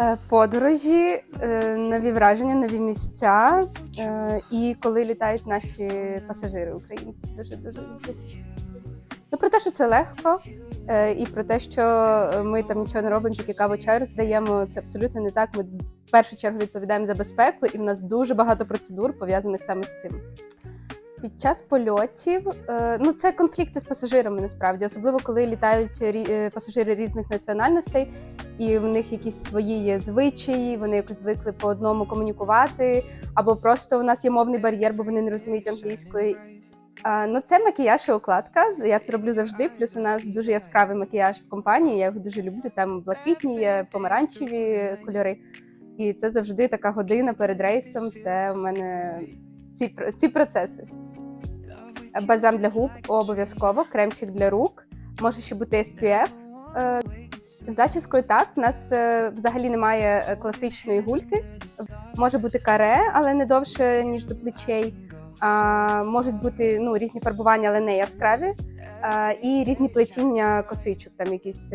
Е, Подорожі, е, нові враження, нові місця. е, І коли літають наші пасажири українці, дуже дуже люблю. Ну про те, що це легко, і про те, що ми там нічого не робимо, тільки каву чай роздаємо. Це абсолютно не так. Ми в першу чергу відповідаємо за безпеку, і в нас дуже багато процедур пов'язаних саме з цим. Під час польотів е, ну це конфлікти з пасажирами насправді, особливо коли літають е, пасажири різних національностей, і в них якісь свої є звичаї, вони якось звикли по одному комунікувати, або просто у нас є мовний бар'єр, бо вони не розуміють англійської. Ну, це макіяж і укладка. Я це роблю завжди. Плюс у нас дуже яскравий макіяж в компанії. Я його дуже люблю. Там блакитні, помаранчеві кольори. І це завжди така година перед рейсом. Це у мене ці, ці процеси. Бальзам для губ обов'язково, кремчик для рук, може ще бути SPF. Е, зачіскою так, в нас е, взагалі немає е, класичної гульки. Може бути каре, але не довше, ніж до плечей. Можуть бути ну, різні фарбування, але не яскраві. І різні плетіння косичок, там якісь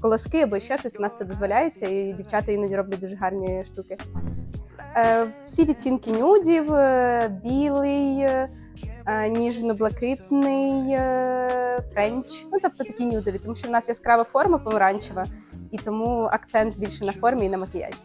колоски або ще щось. У нас це дозволяється, і дівчата іноді роблять дуже гарні штуки. Всі відтінки нюдів, білий, ніжно-блакитний, е, френч. Ну, тобто такі нюдові, тому що в нас яскрава форма помаранчева, і тому акцент більше на формі і на макіяжі.